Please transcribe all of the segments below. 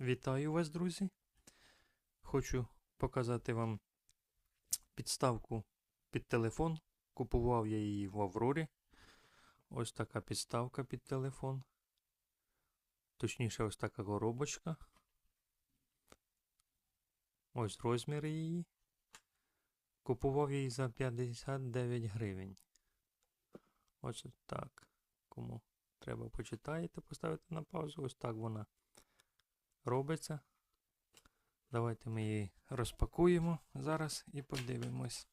Вітаю вас, друзі. Хочу показати вам підставку під телефон. Купував я її в Аврорі. Ось така підставка під телефон. Точніше, ось така коробочка. Ось розміри її. Купував її за 59 гривень. Ось так. Кому треба почитаєте, поставити на паузу. Ось так вона робиться. Давайте ми її розпакуємо зараз і подивимось.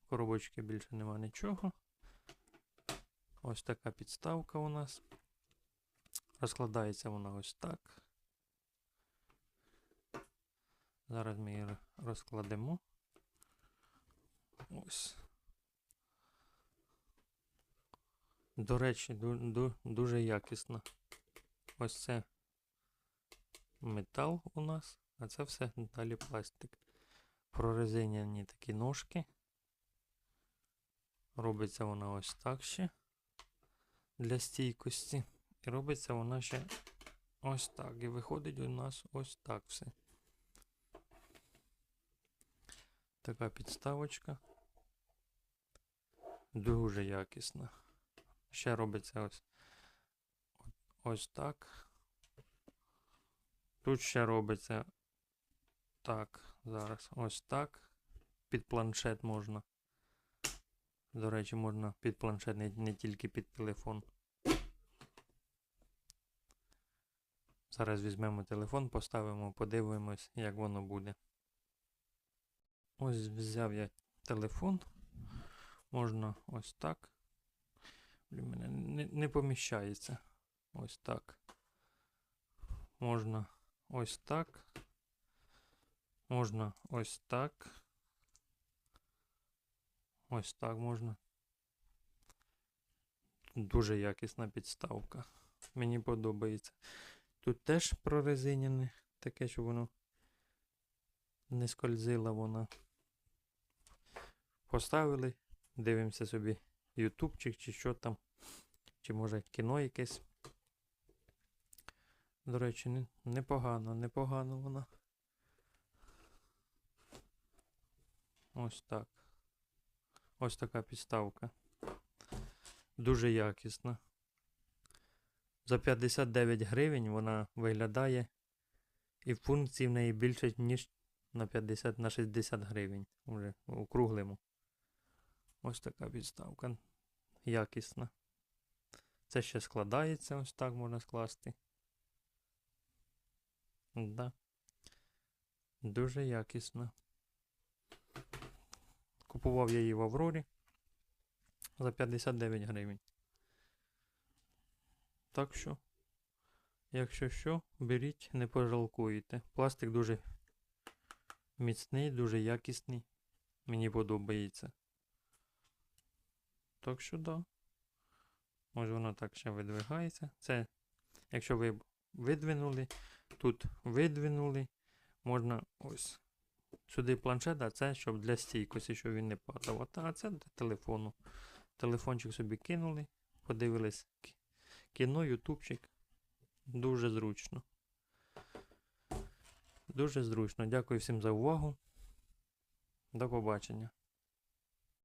В коробочці більше нема нічого. Ось така підставка у нас. Розкладається вона ось так. Зараз ми її розкладемо. Ось. До речі, ду- ду- дуже якісно. Ось це метал у нас, а це все далі пластик. Прорезиняні такі ножки. Робиться вона ось так ще для стійкості. І робиться вона ще ось так. І виходить у нас ось так все. Така підставочка. Дуже якісна. Ще робиться ось ось так. Тут ще робиться так, зараз ось так. Під планшет можна. До речі, можна під планшет, не, не тільки під телефон. Зараз візьмемо телефон, поставимо, подивимось, як воно буде. Ось взяв я телефон. Можна ось так. Блін, мене не, не поміщається. Ось так. Можна ось так. Можна ось так. Ось так можна. Дуже якісна підставка. Мені подобається. Тут теж прорезиняне, таке, що воно не скользила вона. Поставили, дивимося собі ютубчик чи що там. Чи може кіно якесь. До речі, непогано, непогано вона. Ось так. Ось така підставка. Дуже якісна. За 59 гривень вона виглядає. І функцій в неї більше, ніж на 50 на 60 гривень. Уже округлимо. Ось така підставка. Якісна. Це ще складається, ось так можна скласти. Да. Дуже якісно. Купував я її в Аврорі за 59 гривень. Так що, якщо що, беріть, не пожалкуєте. Пластик дуже міцний, дуже якісний. Мені подобається. Так що да. Може воно так ще видвигається. Це, якщо ви видвинули, тут видвинули, можна ось сюди планшет, а це щоб для стійкості, щоб він не падав. А це для телефону. Телефончик собі кинули, подивились кіно, ютубчик. Дуже зручно. Дуже зручно. Дякую всім за увагу. До побачення.